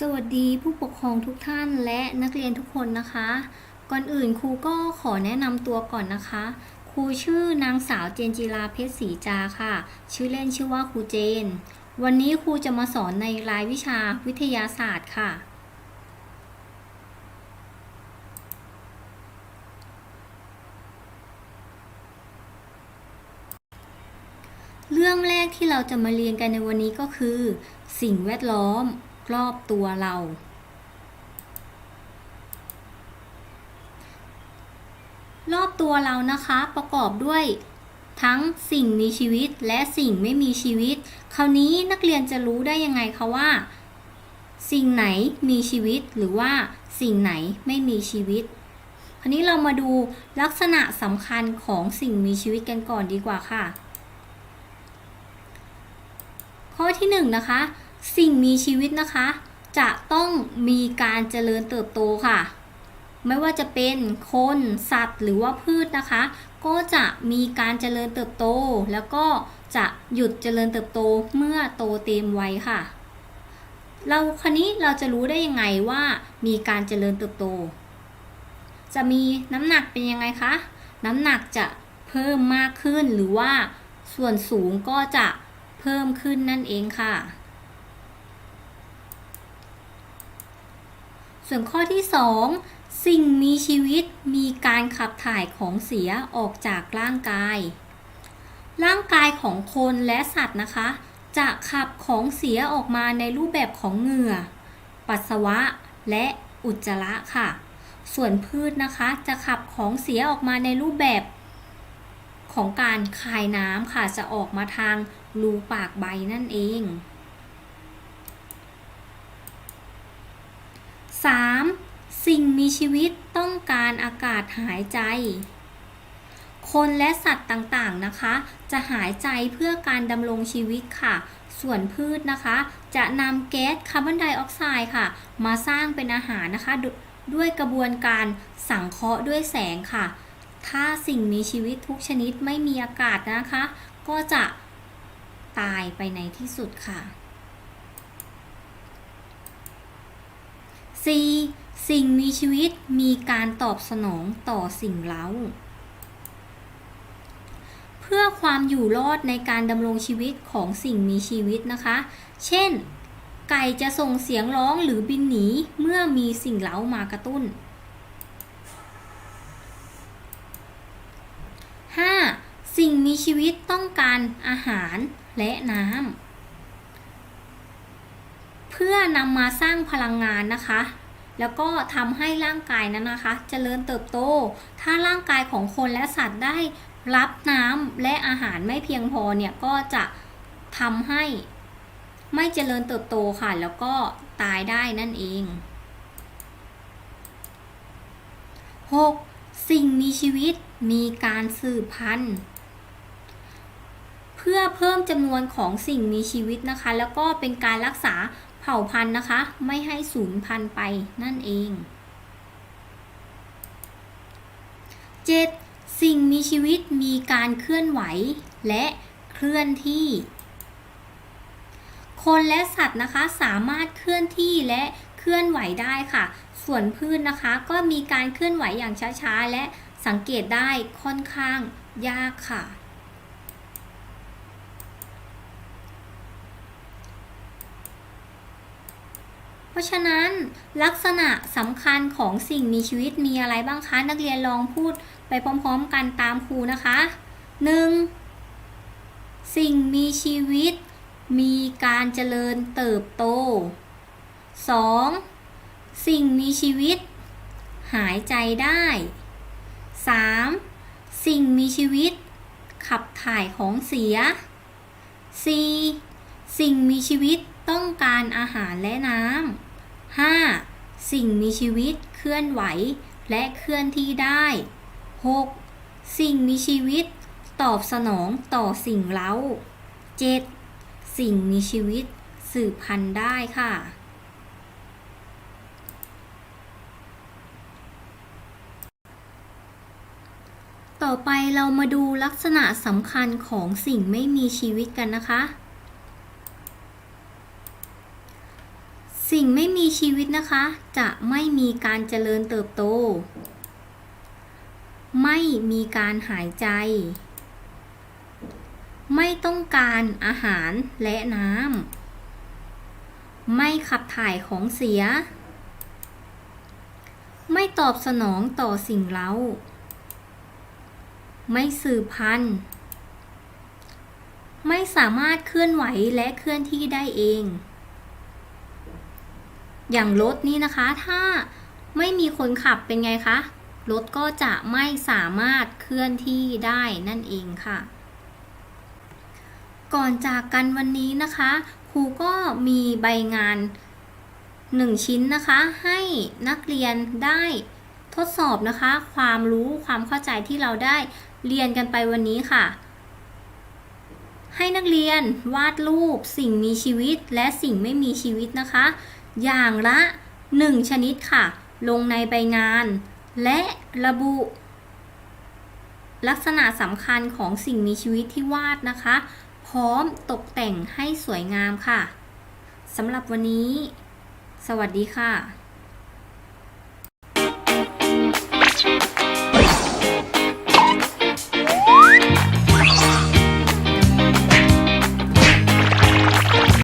สวัสดีผู้ปกครองทุกท่านและนักเรียนทุกคนนะคะ ก่อนอื่นครูก็ขอแนะนำตัวก่อนนะคะ ครูชื่อนางสาวเจนจิราเพชรศรีจาค่ะ ชื่อเล่นชื่อว่าครูเจน วันนี้ครูจะมาสอนในรายวิชาวิทยาศาสตร์ค่ะ เรื่องแรกที่เราจะมาเรียนกันในวันนี้ก็คือ สิ่งแวดล้อม รอบตัวเรา รอบตัวเรานะคะประกอบด้วยทั้งสิ่งมีชีวิตและสิ่งไม่มีชีวิต คราวนี้นักเรียนจะรู้ได้ยังไงคะว่า สิ่งไหนมีชีวิตหรือว่าสิ่งไหนไม่มีชีวิต คราวนี้เรามาดูลักษณะสำคัญของสิ่งมีชีวิตกันก่อนดีกว่าค่ะ ข้อที่1นนะคะ สิ่งมีชีวิตนะคะ จะต้องมีการเจริญเติบโตค่ะ ไม่ว่าจะเป็นคนสัตว์หรือว่าพืชนะคะ ก็จะมีการเจริญเติบโต แล้วก็จะหยุดเจริญเติบโตเมื่อโตเต็มวัยค่ะ เราคันนี้เราจะรู้ได้ยังไงว่ามีการเจริญเติบโต จะมีน้ำหนักเป็นยังไงคะน้ำหนักจะเพิ่มมากขึ้นหรือว่าส่วนสูงก็จะเพิ่มขึ้นนั่นเองค่ะ ส่วนข้อที่ 2 สิ่งมีชีวิตมีการขับถ่ายของเสียออกจากร่างกาย ร่างกายของคนและสัตว์นะคะ จะขับของเสียออกมาในรูปแบบของเหงื่อ ปัสสาวะ และอุจจาระค่ะ ส่วนพืชนะคะจะขับของเสียออกมาในรูปแบบของการคายน้ำค่ะจะออกมาทางรูปากใบนั่นเอง 3. สิ่งมีชีวิตต้องการอากาศหายใจ คนและสัตว์ต่างๆนะคะ จะหายใจเพื่อการดำรงชีวิตค่ะ ส่วนพืชนะคะ จะนำแก๊สคาร์บอนไดออกไซด์ค่ะ มาสร้างเป็นอาหารนะคะดด้วยกระบวนการสังเคราะห์ด้วยแสงค่ะ ถ้าสิ่งมีชีวิตทุกชนิดไม่มีอากาศนะคะ ก็จะตายไปในที่สุดค่ะ 4. สิ่งมีชีวิตมีการตอบสนองต่อสิ่งเร้า เพื่อความอยู่รอดในการดำรงชีวิตของสิ่งมีชีวิตนะคะ เช่น ไก่จะส่งเสียงร้องหรือบินหนีเมื่อมีสิ่งเร้ามากระตุ้น 5. สิ่งมีชีวิตต้องการอาหารและน้ำ เพื่อนำมาสร้างพลังงานนะคะ แล้วก็ทำให้ร่างกายนั้นนะคะจเจริญเติบโต ถ้าร่างกายของคนและสัตว์ได้รับน้ำและอาหารไม่เพียงพอเนี่ยก็จะทำให้ไม่เจริญเติบโตค่ะ แล้วก็ตายได้นั่นเอง 6. สิ่งมีชีวิตมีการสืบพันธุ์เพื่อเพิ่มจำนวนของสิ่งมีชีวิตนะคะ แล้วก็เป็นการรักษา ผ่าพันธุ์นะคะ ไม่ให้สูญพันธุ์ไปนั่นเอง 7. สิ่งมีชีวิตมีการเคลื่อนไหวและเคลื่อนที่ คนและสัตว์นะคะสามารถเคลื่อนที่และเคลื่อนไหวได้ค่ะ ส่วนพืชนนะคะก็มีการเคลื่อนไหวอย่างช้าๆ และสังเกตได้ค่อนข้างยากค่ะ ราะฉะนั้นลักษณะสำคัญของสิ่งมีชีวิตมีอะไรบ้างคะ นักเรียนลองพูดไปพร้อมๆกันตามครูนะคะ 1. สิ่งมีชีวิต มีการเจริญเติบโต 2. สิ่งมีชีวิต หายใจได้ 3. สิ่งมีชีวิต ขับถ่ายของเสีย 4. สิ่งมีชีวิตต้องการอาหารและน้ำ 5. สิ่งมีชีวิตเคลื่อนไหว และเคลื่อนที่ได้ 6. สิ่งมีชีวิต ตอบสนองต่อสิ่งเร้า 7. สิ่งมีชีวิตสืบพันธุ์ได้ค่ะ ต่อไปเรามาดูลักษณะสำคัญของสิ่งไม่มีชีวิตกันนะคะ สิ่ งไม่มีชีวิตนะคะ จะไม่มีการเจริญเติบโต ไม่มีการหายใจ ไม่ต้องการอาหารและน้ำ ไม่ขับถ่ายของเสีย ไม่ตอบสนองต่อสิ่งเร้า ไม่สืบพันธุ์ ไม่สามารถเคลื่อนไหวและเคลื่อนที่ได้เอง อย่างรถนี่นะคะ ถ้าไม่มีคนขับเป็นไงคะ รถก็จะไม่สามารถเคลื่อนที่ได้นั่นเองค่ะ ก่อนจากกันวันนี้นะคะ ครูก็มีใบงาน 1 ชิ้นนะคะ ให้นักเรียนได้ทดสอบนะคะ ความรู้ความเข้าใจที่เราได้เรียนกันไปวันนี้ค่ะ ให้นักเรียนวาดรูปสิ่งมีชีวิตและสิ่งไม่มีชีวิตนะคะ อย่างละ 1 ชนิดค่ะ ลงในใบงาน และระบุ ลักษณะสำคัญของสิ่งมีชีวิตที่วาดนะคะ พร้อมตกแต่งให้สวยงามค่ะสำหรับวันนี้ สวัสดีค่ะ